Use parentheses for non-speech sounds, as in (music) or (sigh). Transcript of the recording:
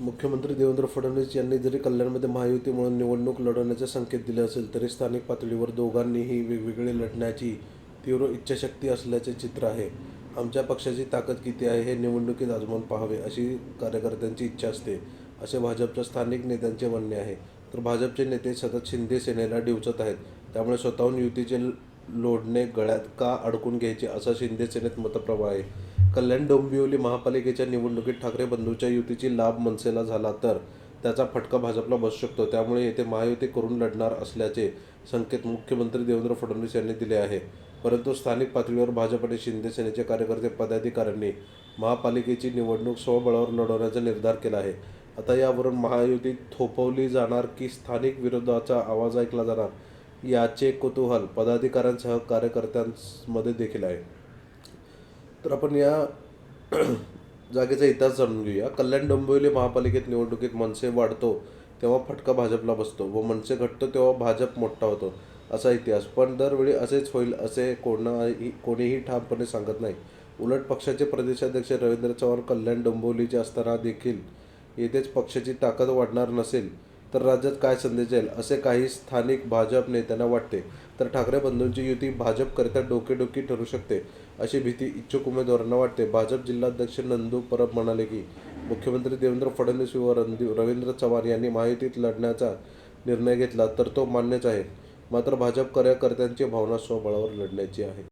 मुख्यमंत्री देवेंद्र फडणवीस यांनी जरी कल्याणमध्ये महायुती म्हणून निवडणूक लढवण्याचे संकेत दिले असेल तरी स्थानिक पातळीवर दोघांनीही वेगवेगळे लढण्याची तीव्र इच्छाशक्ती असल्याचे चित्र आहे. आमच्या पक्षाची ताकद किती आहे हे निवडणुकीत आजमावून पाहावे अशी कार्यकर्त्यांची इच्छा असते असे भाजपच्या स्थानिक नेत्यांचे म्हणणे आहे. तर भाजपचे नेते सतत शिंदे सेनेला डिवचत आहेत त्यामुळे स्वतःहून युतीचे लोढणे गळ्यात का अडकून घ्यायचे असा शिंदे सेनेत मतप्रवाह आहे. कल्याण डोंबिवली महापालिकेच्या निवडणुकीत ठाकरे बंधूच्या युतीची लाभ मनसेला झाला तर त्याचा फटका भाजपला बसू शकतो. त्यामुळे येथे महायुती करून लढणार असल्याचे संकेत मुख्यमंत्री देवेंद्र फडणवीस यांनी दिले आहे. परंतु स्थानिक पातळीवर भाजप आणि शिंदे सेनेचे कार्यकर्ते पदाधिकाऱ्यांनी महापालिकेची निवडणूक स्वबळावर लढवण्याचा निर्धार केला आहे. आता यावरून महायुती थोपवली जाणार की स्थानिक विरोधाचा आवाज ऐकला जाणार? याचे कुतूहल पदाधिकाऱ्यांसह कार्यकर्त्यांमध्ये देखील आहे. तर आपण या (clears throat) जागेचा इतिहास जाणून घेऊया. कल्याण डोंबिवली महापालिकेत निवडणुकीत मनसे वाढतो तेव्हा फटका भाजपला बसतो व मनसे घटतो तेव्हा भाजप मोठा होतो असा इतिहास. पण दरवेळी असेच होईल असे कोणाही कोणीही ठामपणे सांगत नाही. उलट पक्षाचे प्रदेशाध्यक्ष रवींद्र चव्हाण कल्याण डोंबिवलीचे असताना देखील येथेच पक्षाची ताकद वाढणार नसेल तर राज्यात काय संदेश जाईल असे काही स्थानिक भाजप नेत्यांना वाटते. तर ठाकरे बंधूंची युती भाजपकरिता डोकेडोकी ठरू शकते अशी भीती इच्छुक उमेदवारांना वाटते. भाजप जिल्हाध्यक्ष नंदू परब म्हणाले की मुख्यमंत्री देवेंद्र फडणवीस व रणदीव रवींद्र चव्हाण यांनी महायुतीत लढण्याचा निर्णय घेतला तर तो मान्यच आहे. मात्र भाजप कार्यकर्त्यांची भावना स्वबळावर लढण्याची आहे.